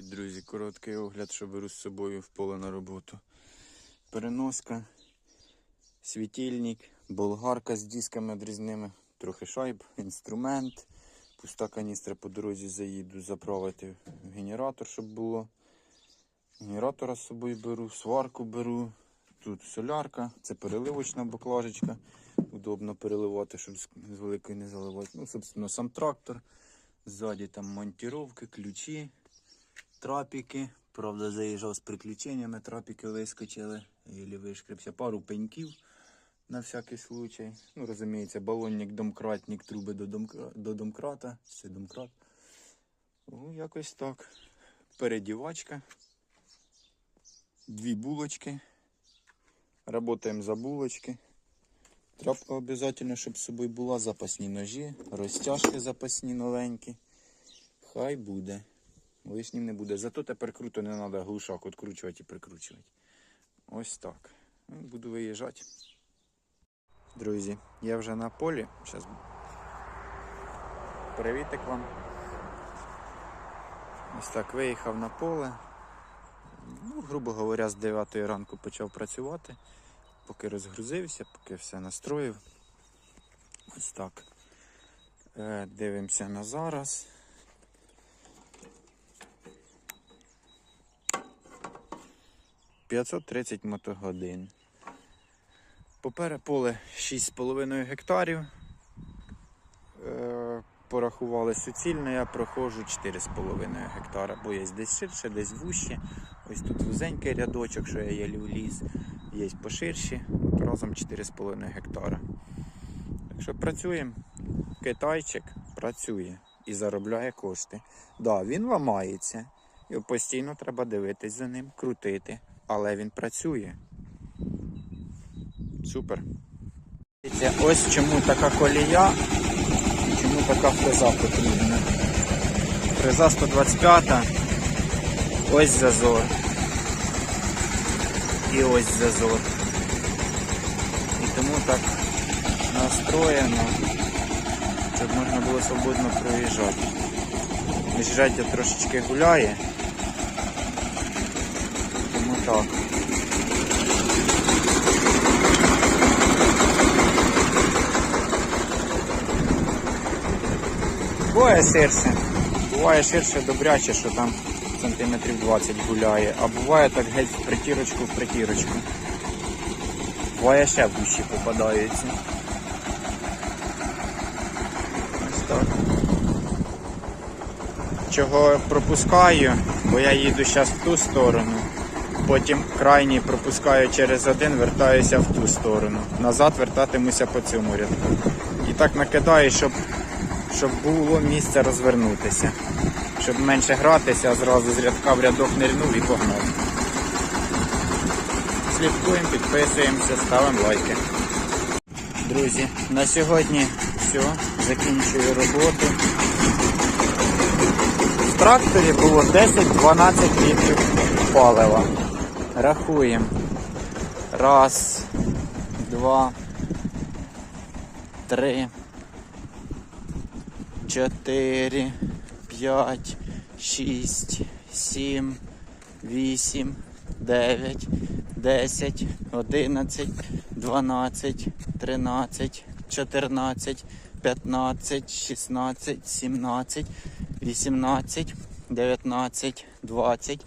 Привіт, друзі! Короткий огляд, що беру з собою в поле на роботу. Переноска, світильник, болгарка з дисками одрізними, трохи шайб, інструмент, пуста каністра по дорозі заїду заправити генератор, щоб було. Генератора з собою беру, сварку беру. Тут солярка, це переливочна баклажечка. Удобно переливати, щоб з великої не заливати. Ну, собственно, сам трактор. Ззаді там монтировки, ключі, трапіки. Правда, заїжджав з приключеннями, трапіки вискочили, і вишкрипся. Пару пеньків на всякий случай. Ну, розуміється, балонник, домкратник, труби до, домка... до домкрата. Це домкрат. Ну, якось так. Передівачка. Дві булочки. Работаємо за булочки. Трапка обов'язково, щоб з собою була запасні ножі, розтяжки запасні новенькі. Хай буде. Лишнім не буде. Зато тепер круто не треба глушак відкручувати і прикручувати. Ось так. Ну, Буду виїжджати. Друзі, я вже на полі. Зараз привітик вам. Ось так виїхав на поле. Ну, грубо говоря, з 9 ранку почав працювати. Поки розгрузився, поки все настроїв. Ось так. Е, дивимося на зараз. П'ятсот тридцять мотогодин. Попере поле 6,5 гектарів. Е, порахували суцільно, я проходжу 4,5 гектара, бо є десь ширше, десь вужче. Ось тут вузенький рядочок, що я єлі вліз, є поширші, разом 4,5 гектара. Так що працюємо. Китайчик працює і заробляє кошти. Да, він ламається. І постійно треба дивитись за ним, крутити. Але він працює. Супер. Ось чому така колія, чому така фреза потрібна. Фреза 125, ось зазор. І ось зазор. І тому так настроєно, щоб можна було свободно проїжджати. Міжряддя трошечки гуляє. Так. Буває ширше. Буває ширше добряче, що там сантиметрів 20 гуляє, а буває так геть в притірочку в притірочку. Буває ще в вущі попадаються. Ось так. Чого пропускаю, бо я їду зараз в ту сторону. Потім крайній пропускаю через один, вертаюся в ту сторону. Назад вертатимуся по цьому рядку. І так накидаю, щоб, щоб було місце розвернутися. Щоб менше гратися, а зразу з рядка в рядок нирнув і погнав. Слідкуємо, підписуємося, ставимо лайки. Друзі, на сьогодні все. Закінчую роботу. В тракторі було 10-12 літрів палива. Рахуємо. Раз, два, три, чотири, п'ять, шість, сім, вісім, дев'ять, десять, одинадцять, дванадцять, тринадцять, чотирнадцять, п'ятнадцять, шістнадцять, сімнадцять, вісімнадцять, дев'ятнадцять, двадцять,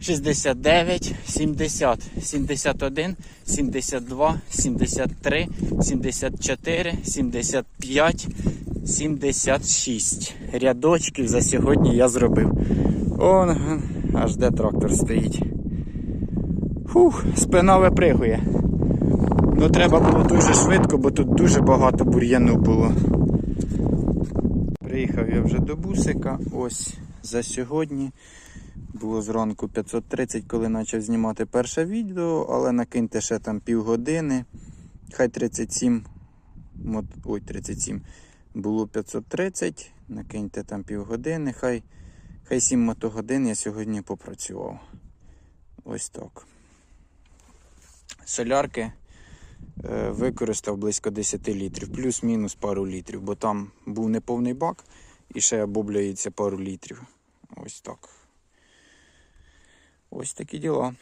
69, 70, 71, 72, 73, 74, 75, 76. Рядочків за сьогодні я зробив. Он аж де трактор стоїть. Фух, спина випригує. Ну треба було дуже швидко, бо тут дуже багато бур'яну було. Приїхав я вже до бусика. Ось за сьогодні. Було зранку 530, коли почав знімати перше відео, але накиньте ще там півгодини. Хай 37. мот- Ой, 37. Було 530. Накиньте там півгодини. Хай, хай 7 мотогодин я сьогодні попрацював. Ось так. Солярки е, використав близько 10 літрів, плюс-мінус пару літрів, бо там був неповний бак і ще обобляється пару літрів. Ось так. Ось такі діла.